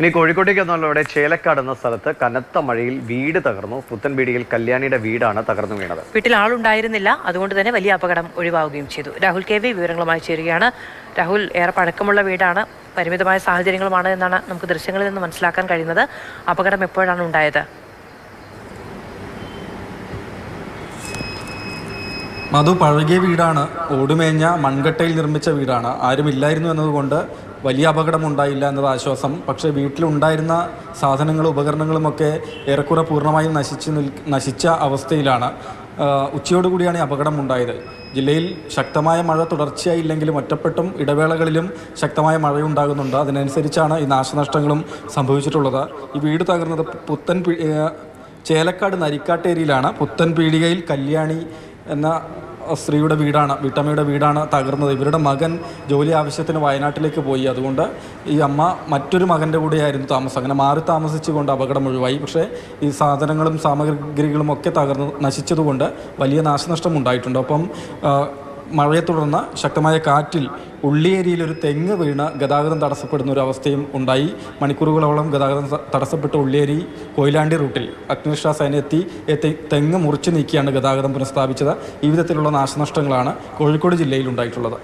ഇനി കോഴിക്കോട്ടേക്ക് വന്നുള്ള ഇവിടെ ചേലക്കാട് എന്ന സ്ഥലത്ത് കനത്ത മഴയിൽ വീട് തകർന്നു. പുത്തൻപീടിയിൽ കല്യാണിയുടെ വീടാണ് തകർന്നു വീണത്. വീട്ടിൽ ആളുണ്ടായിരുന്നില്ല. അതുകൊണ്ട് തന്നെ വലിയ അപകടം ഒഴിവാകുകയും ചെയ്തു. രാഹുൽ കെ വി വിവരങ്ങളുമായി ചേരുകയാണ്. രാഹുൽ ഏറെ പഴക്കമുള്ള വീടാണ്. പരിമിതമായ സാഹചര്യങ്ങളുമാണ് എന്നാണ് നമുക്ക് ദൃശ്യങ്ങളിൽ നിന്ന് മനസ്സിലാക്കാൻ കഴിയുന്നത്. അപകടം എപ്പോഴാണ് ഉണ്ടായത്? മധു പഴകിയ വീടാണ്. ഓടുമേഞ്ഞ മൺകട്ടയിൽ നിർമ്മിച്ച വീടാണ്. ആരുമില്ലായിരുന്നു എന്നതുകൊണ്ട് വലിയ അപകടമുണ്ടായില്ല എന്നത് ആശ്വാസം. പക്ഷേ വീട്ടിലുണ്ടായിരുന്ന സാധനങ്ങളും ഉപകരണങ്ങളുമൊക്കെ ഏറെക്കുറെ പൂർണമായും നശിച്ച് നിൽ നശിച്ച അവസ്ഥയിലാണ്. ഉച്ചയോടുകൂടിയാണ് ഈ അപകടം ഉണ്ടായത് ജില്ലയിൽ ശക്തമായ മഴ തുടർച്ചയായില്ലെങ്കിലും ഒറ്റപ്പെട്ടും ഇടവേളകളിലും ശക്തമായ മഴയുണ്ടാകുന്നുണ്ട്. അതിനനുസരിച്ചാണ് ഈ നാശനഷ്ടങ്ങളും സംഭവിച്ചിട്ടുള്ളത്. ഈ വീട് തകർന്നത് പുത്തൻ ചേലക്കാട് നരിക്കാട്ടേരിയിലാണ്. പുത്തൻ പീടികയിൽ കല്യാണി എന്ന സ്ത്രീയുടെ വീടാണ് വീട്ടമ്മയുടെ വീടാണ് തകർന്നത്. ഇവരുടെ മകൻ ജോലി ആവശ്യത്തിന് വയനാട്ടിലേക്ക് പോയി. അതുകൊണ്ട് ഈ അമ്മ മറ്റൊരു മകന്റെ കൂടെയായിരുന്നു താമസം. അങ്ങനെ മാറി താമസിച്ചുകൊണ്ട് അപകടം ഒഴിവായി. പക്ഷേ ഈ സാധനങ്ങളും സാമഗ്രികളും ഒക്കെ തകർന്ന് നശിച്ചതുകൊണ്ട് വലിയ നാശനഷ്ടം ഉണ്ടായിട്ടുണ്ട് അപ്പം മഴയെ തുടർന്ന് ശക്തമായ കാറ്റിൽ ഉള്ളിയേരിയിൽ ഒരു തെങ്ങ് വീണ് ഗതാഗതം തടസ്സപ്പെടുന്ന ഒരു അവസ്ഥയും ഉണ്ടായി. മണിക്കൂറുകളോളം ഗതാഗതം തടസ്സപ്പെട്ട ഉള്ളിയേരി കൊയിലാണ്ടി റൂട്ടിൽ അഗ്നിരക്ഷാ സേന എത്തി തെങ്ങ് മുറിച്ചു നീക്കിയാണ് ഗതാഗതം പുനഃസ്ഥാപിച്ചത്. ഈ വിധത്തിലുള്ള നാശനഷ്ടങ്ങളാണ് കോഴിക്കോട് ജില്ലയിൽ ഉണ്ടായിട്ടുള്ളത്.